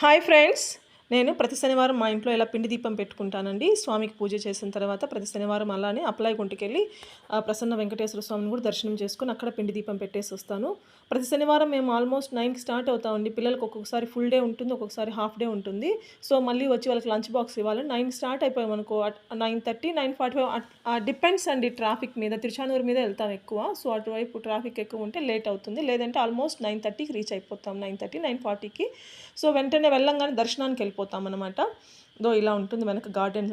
Hi friends, నేను ప్రతి శనివారం మా ఇంట్లో ఇలా పిండి దీపం పెట్టుకుంటానండి. స్వామికి పూజ చేసిన తర్వాత ప్రతి శనివారం అలానే అప్లై గుంటికెళ్ళి ఆ, ప్రసన్న వెంకటేశ్వర స్వామిని కూడా దర్శనం చేసుకుని అక్కడ పిండి దీపం పెట్టేసి వస్తాను. ప్రతి శనివారం మేము ఆల్మోస్ట్ నైన్కి స్టార్ట్ అవుతామండి. పిల్లలకు ఒక్కొక్కసారి ఫుల్ డే ఉంటుంది ఒక్కొక్కసారి హాఫ్ డే ఉంటుంది. సో మళ్ళీ వచ్చి వాళ్ళకి లంచ్ బాక్స్ ఇవ్వాలి. నైన్ స్టార్ట్ అయిపోయాం అనుకో nine thirty nine forty five depends అండి ట్రాఫిక్ మీద. తిరుచానూరు మీద వెళ్తాం ఎక్కువ. సో అటువైపు ట్రాఫిక్ ఎక్కువ ఉంటే లేట్ అవుతుంది. లేదంటే ఆల్మోస్ట్ నైన్ థర్టీకి రీచ్ అయిపోతాం. నైన్ థర్టీ నైన్ ఫార్టీకి. సో వెంటనే వెళ్ళంగానే దర్శనానికి వెళ్ళిపోతాం. అనమాట దో ఇలా ఉంటుంది వెనక గార్డెన్.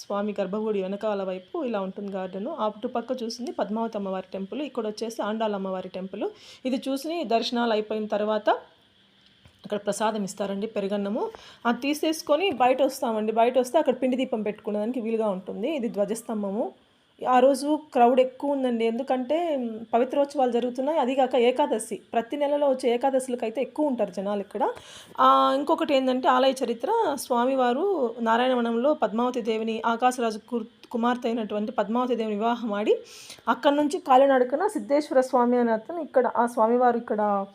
స్వామి గర్భగుడి వెనకాల వైపు ఇలా ఉంటుంది గార్డెన్. అటుపక్క చూసింది పద్మావతి అమ్మవారి టెంపుల్. ఇక్కడ వచ్చేసి ఆండాల అమ్మవారి టెంపుల్. ఇది చూసి దర్శనాలు అయిపోయిన తర్వాత అక్కడ ప్రసాదం ఇస్తారండి పెరుగన్నము. అది తీసేసుకొని బయట వస్తామండి. బయట వస్తే అక్కడ పిండి దీపం పెట్టుకునేదానికి వీలుగా ఉంటుంది. ఇది ధ్వజస్తంభము. ఆ రోజు క్రౌడ్ ఎక్కువ ఉందండి. ఎందుకంటే పవిత్రోత్సవాలు జరుగుతున్నాయి. అది కాక ఏకాదశి. ప్రతి నెలలో వచ్చే ఏకాదశులకు అయితే ఎక్కువ ఉంటారు జనాలు ఇక్కడ. ఇంకొకటి ఏంటంటే ఆలయ చరిత్ర. స్వామివారు నారాయణవనంలో పద్మావతి దేవిని ఆకాశరాజు కుర్ కుమార్తె అయినటువంటి పద్మావతి దేవిని వివాహం ఆడి అక్కడి నుంచి కాలినడకన సిద్ధేశ్వర స్వామి అనే అతను ఇక్కడ ఆ స్వామివారు ఇక్కడ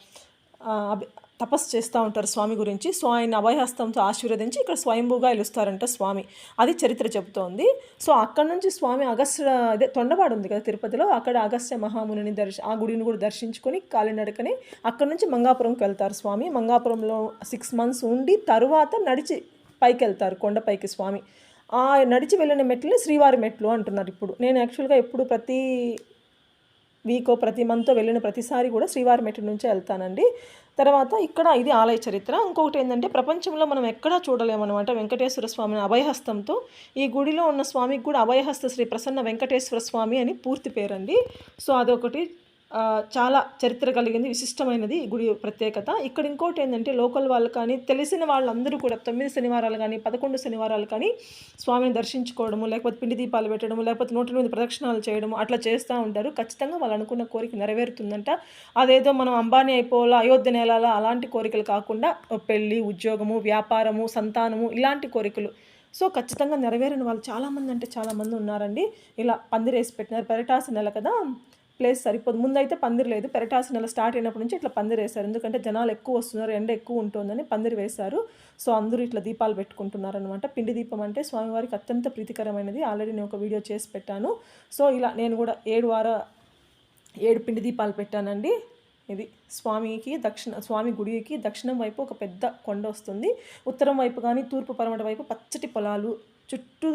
అభి- తపస్సు చేస్తూ ఉంటారు స్వామి గురించి. సో ఆయన అభయహస్తంతో ఆశీర్వదించి ఇక్కడ స్వయంభూగా వెలుస్తారంట స్వామి. అది చరిత్ర చెబుతోంది. సో అక్కడ నుంచి స్వామి అగస్త్య అదే తొండపాడు ఉంది కదా తిరుపతిలో. అక్కడ అగస్త్య మహామునిని దర్శ ఆ గుడిని కూడా దర్శించుకొని కాలినడకని అక్కడ నుంచి మంగాపురంకి వెళ్తారు స్వామి. మంగాపురంలో సిక్స్ మంత్స్ ఉండి తరువాత నడిచి పైకి వెళ్తారు కొండపైకి స్వామి. ఆ నడిచి వెళ్ళిన మెట్లని శ్రీవారి మెట్లు అంటున్నారు ఇప్పుడు. నేను యాక్చువల్గా ఎప్పుడు ప్రతి వీకో ప్రతి మంత్ వెళ్ళిన ప్రతిసారి కూడా శ్రీవారి మెట్టు నుంచే వెళ్తానండి. తర్వాత ఇక్కడ ఇది ఆలయ చరిత్ర. ఇంకొకటి ఏంటంటే ప్రపంచంలో మనం ఎక్కడా చూడలేమన్నమాట వెంకటేశ్వర స్వామిని అభయహస్తంతో. ఈ గుడిలో ఉన్న స్వామికి కూడా అభయహస్త శ్రీ ప్రసన్న వెంకటేశ్వర స్వామి అని పూర్తి పేరండి. సో అదొకటి. చాలా చరిత్ర కలిగింది విశిష్టమైనది గుడి ప్రత్యేకత. ఇక్కడ ఇంకోటి ఏంటంటే లోకల్ వాళ్ళు కానీ తెలిసిన వాళ్ళందరూ కూడా తొమ్మిది శనివారాలు కానీ పదకొండు శనివారాలు కానీ స్వామిని దర్శించుకోవడము లేకపోతే పిండి దీపాలు పెట్టడము లేకపోతే నూట ఎనిమిది ప్రదక్షిణాలు చేయడము అట్లా చేస్తూ ఉంటారు. ఖచ్చితంగా వాళ్ళు అనుకున్న కోరిక నెరవేరుతుందంట. అదేదో మనం అంబానీ అయిపోవాలా అయోధ్య నేలాలా అలాంటి కోరికలు కాకుండా పెళ్ళి ఉద్యోగము వ్యాపారము సంతానము ఇలాంటి కోరికలు. సో ఖచ్చితంగా నెరవేరిన వాళ్ళు చాలామంది అంటే చాలామంది ఉన్నారండి. ఇలా పందిరేసి పెట్టినారు పెరటాసి నెల కదా. ప్లేస్ సరిపోదు. ముందైతే పందిరి లేదు. పెరటాసి నెల స్టార్ట్ అయినప్పటి నుంచి ఇట్లా పందిరి వేశారు. ఎందుకంటే జనాలు ఎక్కువ వస్తున్నారు ఎండ ఎక్కువ ఉంటుందని పందిరి వేశారు. సో అందరూ ఇట్లా దీపాలు పెట్టుకుంటున్నారు అనమాట పిండి దీపం అంటే స్వామివారికి అత్యంత ప్రీతికరమైనది. ఆల్రెడీ నేను ఒక వీడియో చేసి పెట్టాను. సో ఇలా నేను కూడా ఏడు వార ఏడు పిండి దీపాలు పెట్టానండి. ఇది స్వామికి దక్షిణ స్వామి గుడికి దక్షిణం వైపు ఒక పెద్ద కొండ వస్తుంది. ఉత్తరం వైపు కానీ తూర్పు పరమట వైపు పచ్చటి పొలాలు చుట్టూ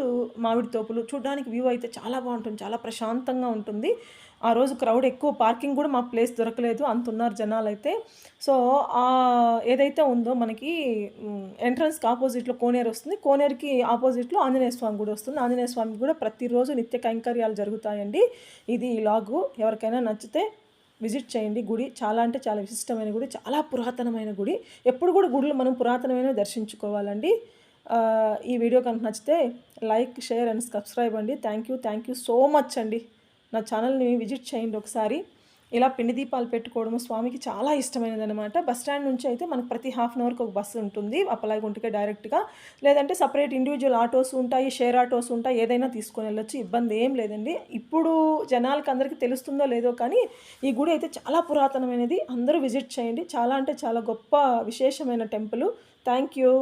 మామిడి తోపులు చూడడానికి వ్యూ అయితే చాలా బాగుంటుంది చాలా ప్రశాంతంగా ఉంటుంది. ఆ రోజు క్రౌడ్ ఎక్కువ పార్కింగ్ కూడా మా ప్లేస్ దొరకలేదు అంత ఉన్నారు జనాలు అయితే సో ఆ ఏదైతే ఉందో మనకి ఎంట్రన్స్కి ఆపోజిట్లో కోనేరు వస్తుంది. కోనేరుకి ఆపోజిట్లో ఆంజనేయ స్వామి గుడి వస్తుంది. ఆంజనేయ స్వామి కూడా ప్రతిరోజు నిత్య కైంకర్యాలు జరుగుతాయండి. ఇది ఈ లాగు. ఎవరికైనా నచ్చితే విజిట్ చేయండి. గుడి చాలా అంటే చాలా విశిష్టమైన గుడి చాలా పురాతనమైన గుడి. ఎప్పుడు కూడా గుడులు మనం పురాతనమైన దర్శించుకోవాలండి. ఈ వీడియో కనుక నచ్చితే లైక్ షేర్ అండ్ సబ్స్క్రైబ్ అండి. Thank you thank you so much అండి. నా ఛానల్ని విజిట్ చేయండి ఒకసారి. ఇలా పిండి దీపాలు పెట్టుకోవడం స్వామికి చాలా ఇష్టమైనది అనమాట బస్ స్టాండ్ నుంచి అయితే మనకు ప్రతి హాఫ్ అన్ అవర్కి ఒక బస్సు ఉంటుంది. అప్పలాగుంటికే డైరెక్ట్గా లేదంటే సపరేట్ ఇండివిజువల్ ఆటోస్ ఉంటాయి షేర్ ఆటోస్ ఉంటాయి. ఏదైనా తీసుకొని వెళ్ళొచ్చు. ఇబ్బంది ఏం లేదండి. ఇప్పుడు జనాలకి అందరికీ తెలుస్తుందో లేదో కానీ ఈ గుడి అయితే చాలా పురాతనమైనది. అందరూ విజిట్ చేయండి. చాలా అంటే చాలా గొప్ప విశేషమైన టెంపుల్. Thank you